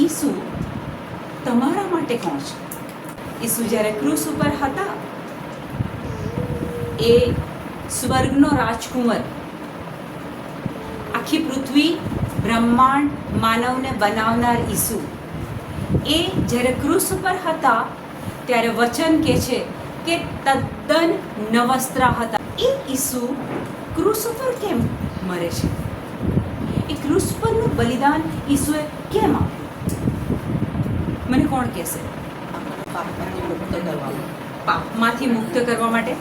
ઈસુ તમારા માટે કોણ છે? ઈસુ જ્યારે ક્રુસ ઉપર હતા, એ સ્વર્ગનો રાજકુંવર આખી પૃથ્વી બ્રહ્માંડ માનવને બનાવનાર ઈસુ. એ જ્યારે ક્રુસ ઉપર હતા, ત્યારે વચન કે છે કે તદ્દન નવસ્ત્રા હતા. એ ઈસુ ક્રુસ ઉપર કેમ મરે છે? એ ક્રુસ પરનું બલિદાન ઈસુએ કેમ આપ્યું? મને કોણ કહેશે? પાપમાંથી મુક્ત કરવા પાપમાંથી મુક્ત કરવા માટે?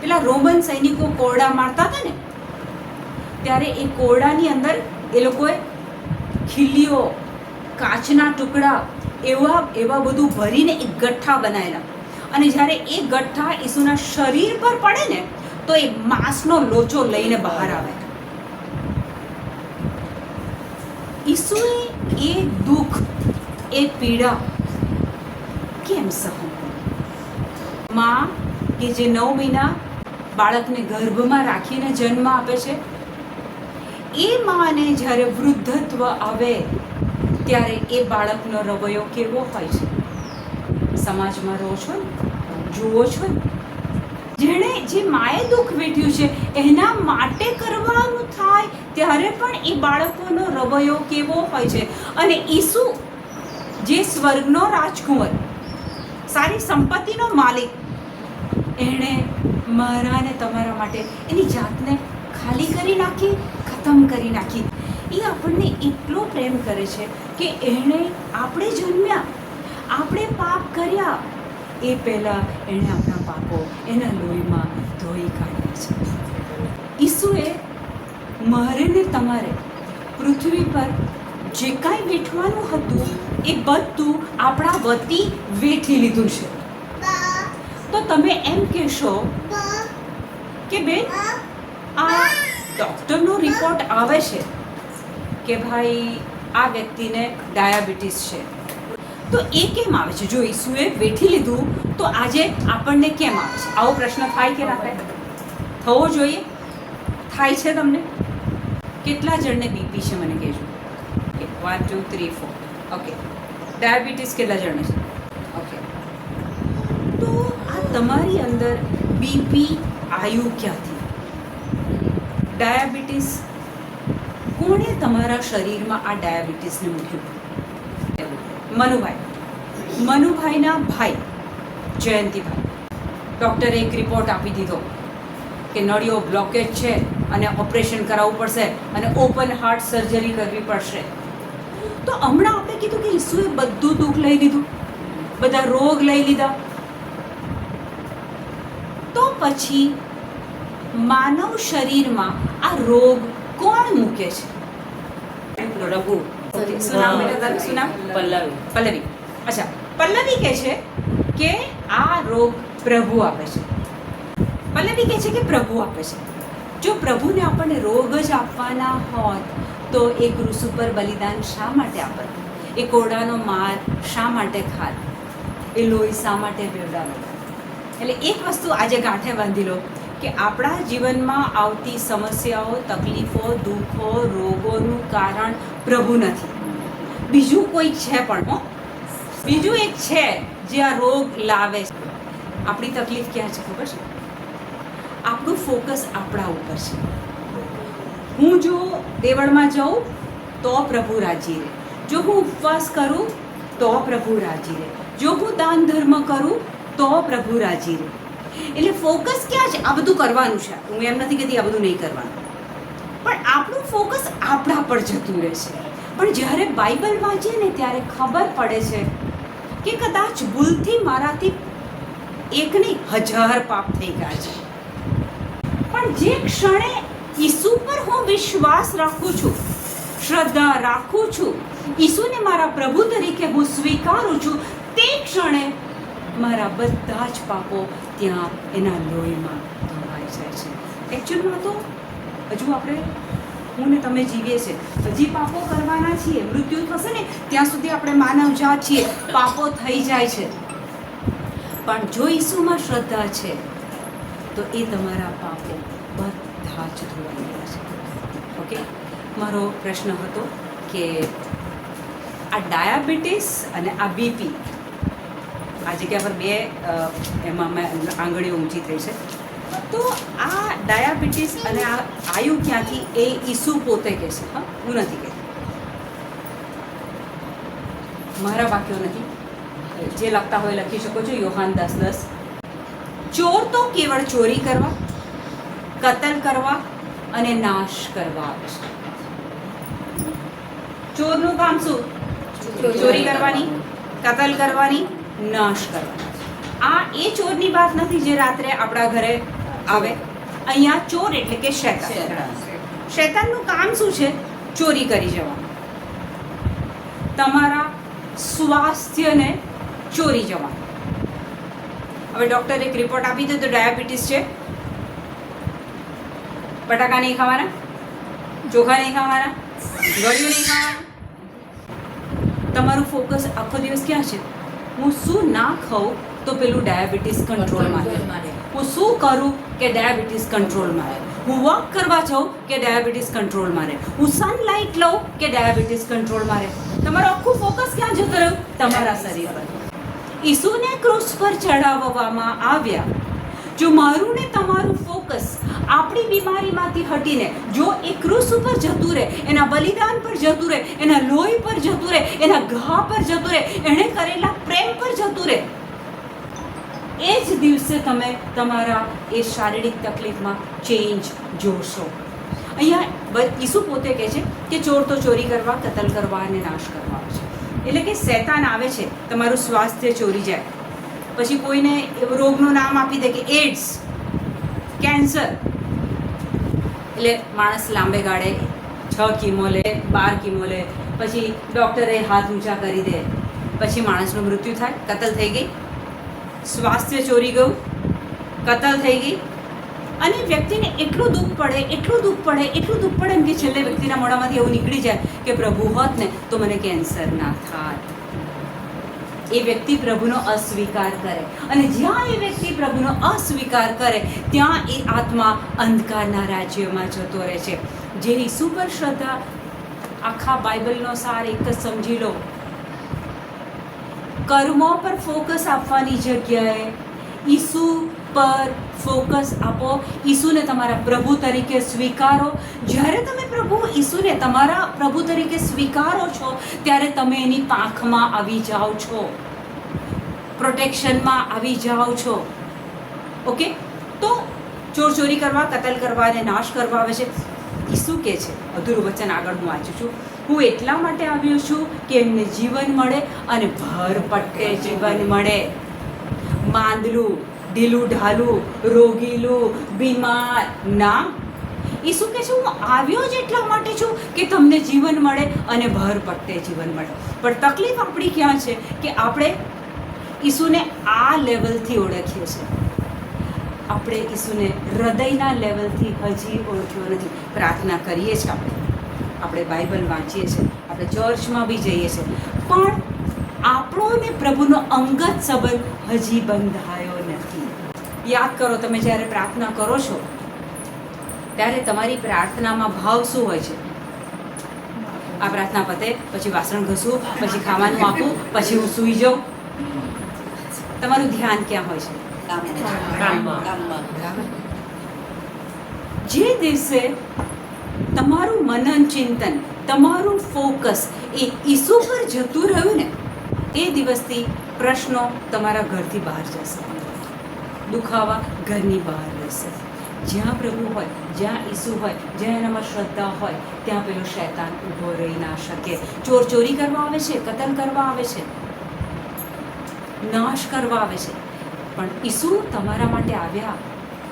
પેલા રોમન સૈનિકો કોરડા મારતા હતા ને ત્યારે એ કોરડાની અંદર એ લોકોએ ખીલીઓ કાચના ટુકડા એવા એવા બધું ભરીને એક ગઠ્ઠા બનાવેલા. અને જ્યારે એ ગઠ્ઠા ઈસુના શરીર પર પડે ને તો એ માંસનો લોચો લઈને બહાર આવે. ઈસુએ એ દુઃખ એ પીડા કેમ સહન કરી? માં કે જે નવ મહિના બાળકને ગર્ભમાં રાખીને જન્મ આપે છે, એ માને જ્યારે વૃદ્ધત્વ આવે, ત્યારે એ બાળકનો રવૈયો કેવો હોય છે? સમાજમાં રહો છો જુઓ છો જેણે જે માએ દુઃખ વેઠ્યું છે, એના માટે કરવાનું થાય, ત્યારે પણ એ બાળકોનો રવૈયો કેવો હોય છે? અને ઈસુ જે સ્વર્ગનો રાજકુંવર. સારી સંપત્તિનો માલિક. એણે મારા ને તમારા માટે એની જાતને ખાલી કરી નાખી, ખતમ કરી નાખી. એ આપણને એટલો પ્રેમ કરે છે કે એણે આપણે જન્મ્યા, આપણે પાપ કર્યા. એ પહેલાં એણે આપણા પાપો એના લોહીમાં ધોઈ કાઢ્યા છે. ઈસુએ મારે ને તમારે પૃથ્વી પર જે કાંઈ વેઠવાનું હતું એ બધું આપણા વતી વેઠી લીધું છે. તો તમે એમ કહેશો કે બેન, આ ડૉક્ટરનો રિપોર્ટ આવે છે કે ભાઈ આ વ્યક્તિને ડાયાબિટીસ છે. તો એ કેમ આવે છે? જો ઈસુએ વેઠી લીધું, તો આજે આપણને કેમ આવે છે? આવો પ્રશ્ન થાય કે ના થાય? થવો જોઈએ. થાય છે તમને? કેટલા જણને બીપી છે, મને કહેજો. One two three four okay diabetes કેટલા જણને છે? ઓકે તો આ તમારી અંદર બીપી આયુ ક્યાંથી? ડાયાબિટીસ કોણે તમારા શરીરમાં આ ડાયાબિટીસને મૂક્યું? મનુભાઈ. મનુભાઈના ભાઈ, જયંતિભાઈ. ડૉક્ટરે એક રિપોર્ટ આપી દીધો કે નળીઓ બ્લોકેજ છે અને ઓપરેશન કરાવવું પડશે અને ઓપન હાર્ટ સર્જરી કરવી પડશે. તો હમણાં આપણે કીધું કે ઈસુએ બધું દુઃખ લઈ લીધું. બધા રોગ લઈ લીધા. તો પછી માનવ શરીરમાં આ રોગ કોણ મૂકે છે? રઘુ. શું નામ બેટા શું નામ? પલ્લવી. પલ્લવી. અચ્છા પલ્લવી કહે છે કે આ રોગ પ્રભુ આપે છે. પલ્લવી કહે છે કે પ્રભુ આપે છે. જો પ્રભુને આપણને રોગ જ આપવાના હોત તો એ ક્રૂસ ઉપર બલિદાન શા માટે આપત? એ કોરડાનો માર શા માટે ખાત? એ લોહી શા માટે પીવડાવે એટલે એક વસ્તુ આજે ગાંઠે બાંધી લો કે આપણા જીવનમાં આવતી સમસ્યાઓ, તકલીફો, દુઃખો, રોગોનું કારણ પ્રભુ નથી. બીજું કોઈ છે પણ બીજું એક છે જે આ રોગ લાવે છે. આપણી તકલીફ ક્યાં છે ખબર છે? આપણું ફોકસ આપણા ઉપર છે. હું જો દેવળમાં જાઉં, તો પ્રભુ રાજી રહે. જો હું ઉપવાસ કરું, તો પ્રભુ રાજી રહે. જો હું દાન ધર્મ કરું, તો પ્રભુ રાજી રહે. એટલે ફોકસ ક્યાં છે? આ બધું કરવાનું છે. હું એમ નથી કહેતી આ બધું નહીં કરવાનું. પણ આપણું ફોકસ આપણા પર જતું રહે છે પણ જ્યારે બાઇબલ વાંચીએ ને ત્યારે ખબર પડે છે કે કદાચ ભૂલથી મારાથી એકની હજાર પાપ થઈ ગયા છે. પણ જે ક્ષણે ઈસુ પર હું વિશ્વાસ રાખું છું, શ્રદ્ધા રાખું છું, ઈસુને મારા પ્રભુ તરીકે હું સ્વીકારું છું, તે ક્ષણે મારા બધા જ પાપો ત્યાં એના લોહીમાં ધોવાઈ જાય છે. એકચ્યુઅલમાં તો હજુ આપણે, હું ને તમે જીવીએ છે હજી પાપો કરવાના છીએ, મૃત્યુ થશે ને, ત્યાં સુધી આપણે માનવ જાત છીએ, પાપો થઈ જાય છે. પણ જો ઈસુમાં શ્રદ્ધા છે, તો એ તમારા પાપો બધા જ ધોવાઈ ગયા. છે ઓકે મારો પ્રશ્ન હતો કે આ ડાયાબિટીસ અને આ બીપી આ જગ્યા પર બે એમાં મેં આંગળીઓ ઊંચી થઈ છે. તો આ ડાયાબિટીસ અને આ આયુ ક્યાંથી એ ઈસુ પોતે કહે છે? હા, હું નથી કહેતી. મારા વાક્યો નથી. જે લખતા હોય લખી શકો છો, યોહાન દસ દસ. ચોર તો કેવળ ચોરી કરવા કતલ કરવા અને નાશ કરવા આવે છે. ચોરનું કામ શું? ચોરી કરવાની. કતલ કરવાની નાશ કરવાની આ એ ચોરની વાત નથી જે રાત્રે આપણા ઘરે આવે. અહીંયા ચોર એટલે કે શેતાન. શેતાનનું કામ શું છે? ચોરી કરી જવાનું. તમારા સ્વાસ્થ્યને ચોરી જવાનું. હવે ડૉક્ટરે એક રિપોર્ટ આપી દીધો તો ડાયાબિટીસ છે. બટાકા નહીં ખાવાના ચોખા નહીં ખાવાના ગળ્યું નહીં ખાવાનું. તમારું ફોકસ આખો દિવસ ક્યાં છે? હું શું ના ખાઉં તો પેલું ડાયાબિટીસ કંટ્રોલમાં રહે હું શું કરું કે ડાયાબિટીસ કંટ્રોલમાં રહે હું વોક કરવા જાઉં કે ડાયાબિટીસ કંટ્રોલમાં રહે હું સનલાઇટ લઉં કે ડાયાબિટીસ કંટ્રોલમાં રહે તમારું આખું ફોકસ ક્યાં જતું રહ્યું? તમારા શરીર પર. ઈસુને ક્રુસ પર ચડાવવામાં આવ્યા. જો મારું ને તમારું ફોકસ આપણી બીમારીમાંથી હટીને, જો એ ક્રુસ ઉપર જતું રહે, એના બલિદાન પર જતું રહે, એના લોહી પર જતું રહે, એના ઘા પર જતું રહે, એણે કરેલા પ્રેમ પર જતું રહે, એ જ દિવસે તમે તમારા એ શારીરિક તકલીફમાં ચેન્જ જોશો. અહીંયા ઈસુ પોતે કહે છે કે ચોર તો ચોરી કરવા, કતલ કરવા અને નાશ કરવા છે. એટલે કે શેતાન આવે છે, તમારું સ્વાસ્થ્ય ચોરી જાય. પછી કોઈને રોગનું નામ આપી દે કે એડ્સ, કેન્સર. એટલે માણસ લાંબે ગાળે છ કિમો લે, બાર કિમો લે, પછી ડૉક્ટરે હાથ ઊંચા કરી દે, પછી માણસનું મૃત્યુ થાય, કતલ થઈ ગઈ. સ્વાસ્થ્ય ચોરી ગયું, કતલ થઈ ગઈ. અને વ્યક્તિને એટલું દુઃખ પડે, એટલું દુઃખ પડે, એટલું દુઃખ પડે એમ કે છેલ્લે વ્યક્તિના મોઢામાંથી એવું નીકળી જાય કે પ્રભુ હોત ને, તો મને કેન્સર ના થાત. એ વ્યક્તિ પ્રભુનો અસ્વીકાર કરે. અને જ્યાં એ વ્યક્તિ પ્રભુનો અસ્વીકાર કરે, ત્યાં એ આત્મા અંધકારના રાજ્યમાં જતો રહે છે. જે ઈસુ પર શ્રદ્ધા આખા બાઇબલનો સાર એક જ સમજી લો. કર્મો પર ફોકસ આપવાની જગ્યાએ ઈસુ પર ફોકસ આપો, ઈસુને તમારા પ્રભુ તરીકે સ્વીકારો. જ્યારે તમે પ્રભુ ઈસુને તમારા પ્રભુ તરીકે સ્વીકારો છો, ત્યારે તમે એની પાંખમાં આવી જાઓ છો. પ્રોટેક્શનમાં આવી જાઓ છો. ઓકે? તો ચોર ચોરી કરવા, કતલ કરવા અને નાશ કરવા આવે છે. ઈસુ કે છે, અધૂરું વચન આગળ હું વાંચું છું. હું એટલા માટે આવ્યો છું કે એમને જીવન મળે અને ભર પટ્ટે જીવન મળે. માંદલું. ઢીલું ઢાલું, રોગીલું, બીમાર. ના. ઈસુ કે છે, હું આવ્યો જ એટલા માટે છું કે તમને જીવન મળે અને ભર પડતે જીવન મળે. પણ તકલીફ આપણી ક્યાં છે? કે આપણે ઈસુને આ લેવલથી ઓળખીએ છીએ. આપણે ઈસુને હૃદયના લેવલથી હજી ઓળખ્યો નથી. પ્રાર્થના કરીએ છીએ આપણે. આપણે બાઇબલ વાંચીએ છીએ. આપણે ચર્ચમાં બી જઈએ છીએ. પણ આપણો ને પ્રભુનો અંગત સંબંધ હજી બંધાયો યાદ કરો, તમે જ્યારે પ્રાર્થના કરો છો, ત્યારે તમારી પ્રાર્થનામાં ભાવ શું હોય છે? આ પ્રાર્થના પતે, પછી વાસણ ઘસું, પછી ખાવાનું આપું, પછી હું સૂઈ જાઉં. તમારું ધ્યાન ક્યાં હોય છે? જે દિવસે તમારું મનન ચિંતન, તમારું ફોકસ એ ઈસુ પર જતું રહ્યું ને, એ દિવસથી પ્રશ્નો તમારા ઘરથી બહાર જશે. દુખાવા ઘરની બહાર રહેશે. જ્યાં પ્રભુ હોય, જ્યાં ઈસુ હોય, જ્યાં એનામાં શ્રદ્ધા હોય, ત્યાં પેલો શૈતાન ઊભો રહી ના શકે. ચોર ચોરી કરવા આવે છે, કતલ કરવા આવે છે? નાશ કરવા આવે છે. પણ ઈસુ તમારા માટે આવ્યા.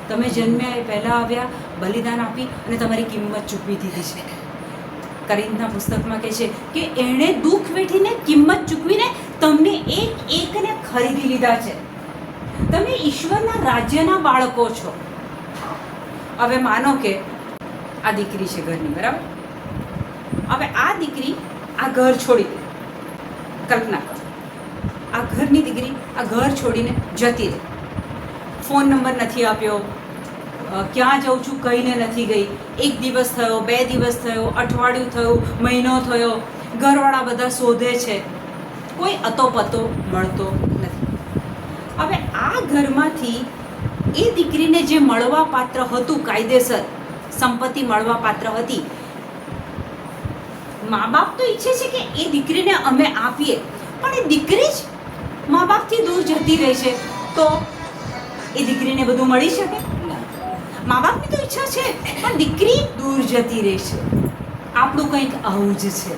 તમે જન્મ્યા એ પહેલાં આવ્યા, બલિદાન આપી અને તમારી કિંમત ચૂકવી દીધી છે. કરીનના પુસ્તકમાં કહે છે કે એણે દુઃખ વેઠીને કિંમત ચૂકવીને તમને એક એકને ખરીદી લીધા છે. તમે ઈશ્વરના રાજ્યના બાળકો છો. હવે માનો કે આ દીકરી છે ઘરની, બરાબર? હવે આ દીકરી આ ઘર છોડી દે. કલ્પના કરો. આ ઘરની દીકરી આ ઘર છોડીને જતી રહે. ફોન નંબર નથી આપ્યો. ક્યાં જાઉં છું કહીને નથી ગઈ. એક દિવસ થયો, બે દિવસ થયો, અઠવાડિયું થયું, મહિનો થયો. ઘરવાળા બધા શોધે છે. કોઈ અતોપતો મળતો નથી. હવે આ ઘરમાંથી એ દીકરીને જે મળવા પાત્ર હતું કાયદેસર, સંપત્તિ મળવા પાત્ર હતી મા બાપ તો ઈચ્છે છે કે એ દીકરીને અમે આપીએ, પણ એ દીકરી જ મા બાપથી દૂર જતી રહે છે, તો એ દીકરીને બધું મળી શકે? મા બાપની તો ઈચ્છા છે, પણ દીકરી દૂર જતી રહે છે. આપણું કંઈક આવું જ છે.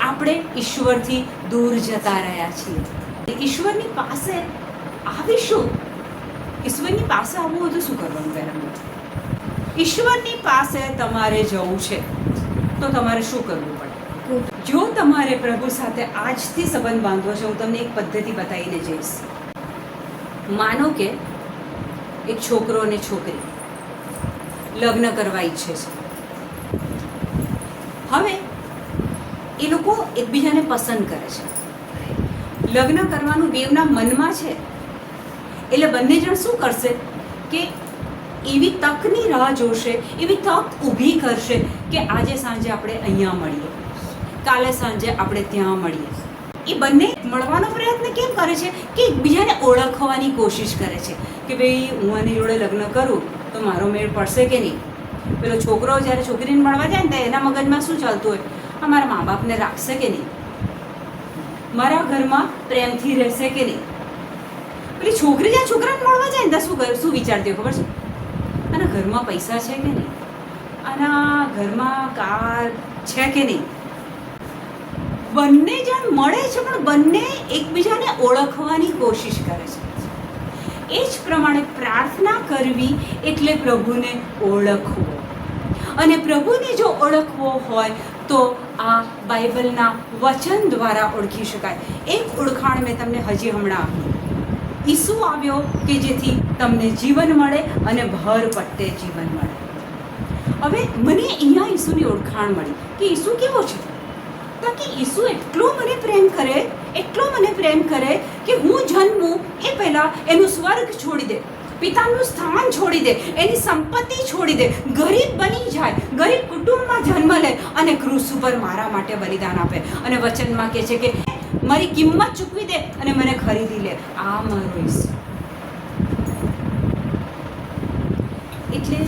આપણે ઈશ્વરથી દૂર જતા રહ્યા છીએ. ઈશ્વરની પાસે આવીશું? ઈશ્વરની પાસે આવવું હોય તો શું કરવાનું પહેલાં ઈશ્વરની પાસે તમારે જવું છે, તો તમારે શું કરવું પડે? જો તમારે પ્રભુ સાથે આજથી સંબંધ બાંધવો છે, હું તમને એક પદ્ધતિ બતાવીને જઈશ. માનો કે એક છોકરો અને છોકરી લગ્ન કરવા ઈચ્છે છે. હવે એ લોકો એકબીજાને પસંદ કરે છે. લગ્ન કરવાનું બેવના મનમાં છે. એટલે બંને જણ શું કરશે? કે એવી તકની રાહ જોશે, એવી તક ઊભી કરશે કે આજે સાંજે આપણે અહીંયા મળીએ. કાલે સાંજે આપણે ત્યાં મળીએ. એ બંને મળવાનો પ્રયત્ન કેમ કરે છે? કે એકબીજાને ઓળખવાની કોશિશ કરે છે. કે ભાઈ, હું આની જોડે લગ્ન કરું તો મારો મેળ પડશે કે નહીં? પેલો છોકરો જ્યારે છોકરીને મળવા જાય ને ત્યારે એના મગજમાં શું ચાલતું હોય? આ મારા મા બાપને રાખશે કે નહીં? મારા ઘરમાં પ્રેમથી રહેશે કે નહીં? પેલી છોકરી જ્યાં છોકરાને મળવા જાય ને, ત્યાં શું શું વિચારતી ખબર છે? આના ઘરમાં પૈસા છે કે નહીં? આના ઘરમાં કાર છે કે નહીં? બંને જણ મળે છે, પણ બંને એકબીજાને ઓળખવાની કોશિશ કરે છે. એ જ પ્રમાણે પ્રાર્થના કરવી એટલે પ્રભુને ઓળખવો. અને પ્રભુને જો ઓળખવો હોય, તો આ બાઇબલના વચન દ્વારા ઓળખી શકાય. એક ઓળખાણ મેં તમને હજી હમણાં આપી. ઈસુ આવ્યો કે જેથી તમને જીવન મળે અને ભર પટ્ટે જીવન મળે. હવે મને અહીંયા ઈસુની ઓળખાણ મળી કે ઈસુ કેવો છે? કે ઈસુ એટલો મને પ્રેમ કરે, એટલો મને પ્રેમ કરે કે હું જન્મું એ પહેલાં એનું સ્વર્ગ છોડી દે, પિતાનું સ્થાન છોડી દે, એની સંપત્તિ છોડી દે, ગરીબ બની જાય, ગરીબ કુટુંબમાં જન્મ લે અને ક્રૂસ ઉપર મારા માટે બલિદાન આપે. અને વચનમાં કહે છે કે મારી કિંમત ચૂકવી દે અને મને ખરીદી લે. આ મારો ઈસુ એટલે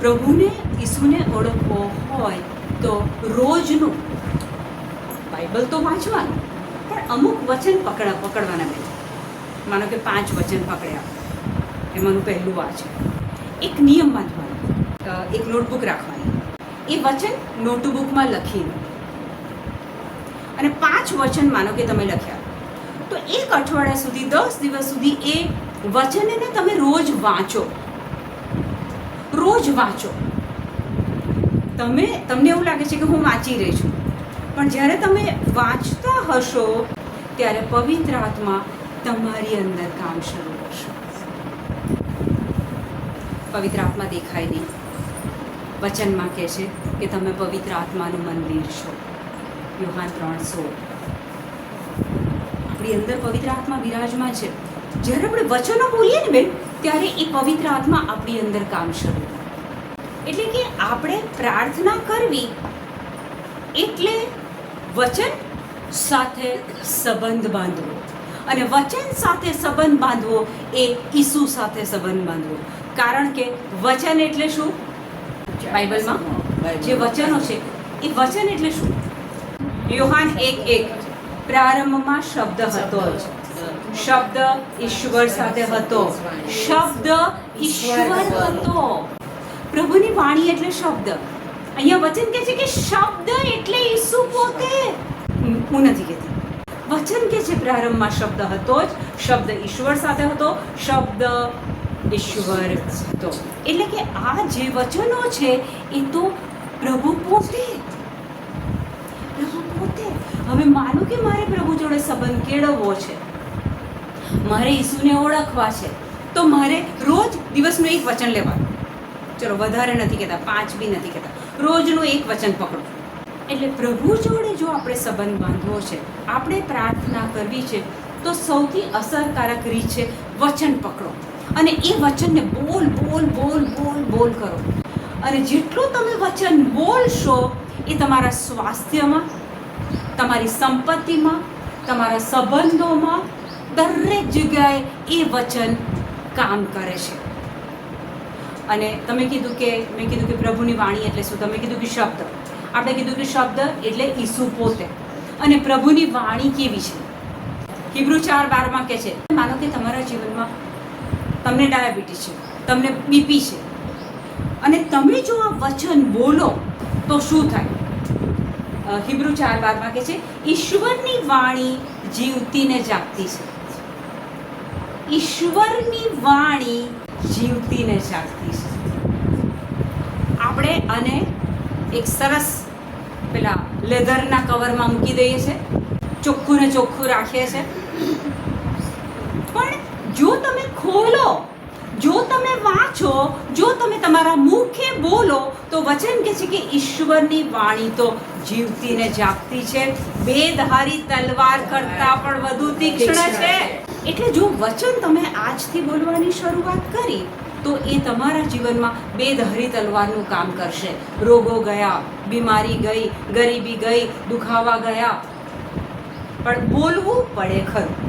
પ્રભુને, ઈસુને ઓળખવો હોય તો રોજનું બાઇબલ તો વાંચવાનું, પણ અમુક વચન પકડા, પકડવાના બે. માનો કે પાંચ વચન પકડ્યા. એમાંનું પહેલું આ છે એક નિયમ બાંધવાનો એક નોટબુક રાખવાની. એ વચન નોટબુકમાં લખીને અને પાંચ વચન માનો કે તમે લખ્યા. તો એક અઠવાડિયા સુધી, દસ દિવસ સુધી એ વચનને તમે રોજ વાંચો. રોજ વાંચો. તમે, તમને એવું લાગે છે કે હું વાંચી રહી છું. પણ જ્યારે તમે વાંચતા હશો, ત્યારે પવિત્ર આત્મા તમારી અંદર કામ શરૂ કરશે. પવિત્ર આત્મા દેખાય નહીં. વચનમાં કહે છે કે તમે પવિત્ર આત્માનું મંદિર છો. યુહાન ત્રણ સોળ આપણી અંદર પવિત્ર આત્મા વિરાજમાં છે જ્યારે આપણે વચનો બોલીએ ને બેન ત્યારે એ પવિત્ર આત્મા આપણી અંદર કામ શરૂ એટલે કે આપણે પ્રાર્થના કરવી એટલે વચન સાથે સંબંધ બાંધવો અને વચન સાથે સંબંધ બાંધવો એ ઈસુ સાથે સંબંધ બાંધવો કારણ કે વચન એટલે શું બાઇબલમાં જે વચનો છે એ વચન એટલે શું યોહાન એક એક. પ્રારંભમાં શબ્દ હતો જ. શબ્દ ઈશ્વર સાથે હતો. શબ્દ ઈશ્વર હતો. પ્રભુની વાણી એટલે શબ્દ. અહીંયા વચન કહે છે કે શબ્દ એટલે ઈસુ પોતે? હું નથી કહેતી. વચન કે છે પ્રારંભમાં શબ્દ હતો જ. શબ્દ ઈશ્વર સાથે હતો. શબ્દ ઈશ્વર હતો. એટલે કે આ જે વચનો છે, એ તો પ્રભુ પોતે હવે માનું કે મારે પ્રભુ જોડે સંબંધ કેળવવો છે? મારે ઈસુને ઓળખવા છે. તો મારે રોજ દિવસનું એક વચન લેવાનું. ચલો, વધારે નથી કહેતા, પાંચ બી નથી કહેતા. રોજનું એક વચન પકડો. એટલે પ્રભુ જોડે જો આપણે સંબંધ બાંધવો છે, આપણે પ્રાર્થના કરવી છે, તો સૌથી અસરકારક રીત છે વચન પકડો. અને એ વચનને બોલ બોલ બોલ બોલ બોલ કરો. અને જેટલું તમે વચન બોલશો, એ તમારા સ્વાસ્થ્યમાં તમારી સંપત્તિમાં, તમારા સંબંધોમાં, દરેક જગ્યાએ એ વચન કામ કરે છે. અને તમે કીધું કે, મેં કીધું કે પ્રભુની વાણી એટલે શું? તમે કીધું કે શબ્દ. આપણે કીધું કે શબ્દ એટલે ઈસુ પોતે. અને પ્રભુની વાણી કેવી છે? હિબ્રુ ચાર બારમાં કે છે, માનો કે તમારા જીવનમાં તમને ડાયાબિટીસ છે, તમને બીપી છે. અને તમે જો આ વચન બોલો, તો શું થાય? હિબ્રુ ચાર બારમાં કે છે, ઈશ્વરની વાણી જીવતી ને જાગતી છે. ઈશ્વરની વાણી જીવતી ને જાગતી છે. આપણે આને એક સરસ પેલા લેધરના કવરમાં મૂકી દઈએ છે. ચોખ્ખું ને ચોખ્ખું રાખીએ છે. પણ જો તમે ખોલો જો તમે વાંચો જો તમે તમારા મુખે બોલો તો વચન કે છે કે ઈશ્વરની વાણી તો જીવતી ને જાગતી છે. બેધારી તલવાર કરતા પણ વધુ તીક્ષ્ણ છે. એટલે જો વચન તમે આજથી બોલવાની શરૂઆત કરી તો એ તમારા જીવનમાં બેધરી તલવારનું કામ કરશે. રોગો ગયા બીમારી ગઈ ગરીબી ગઈ દુખાવા ગયા. પણ બોલવું પડે ખરું.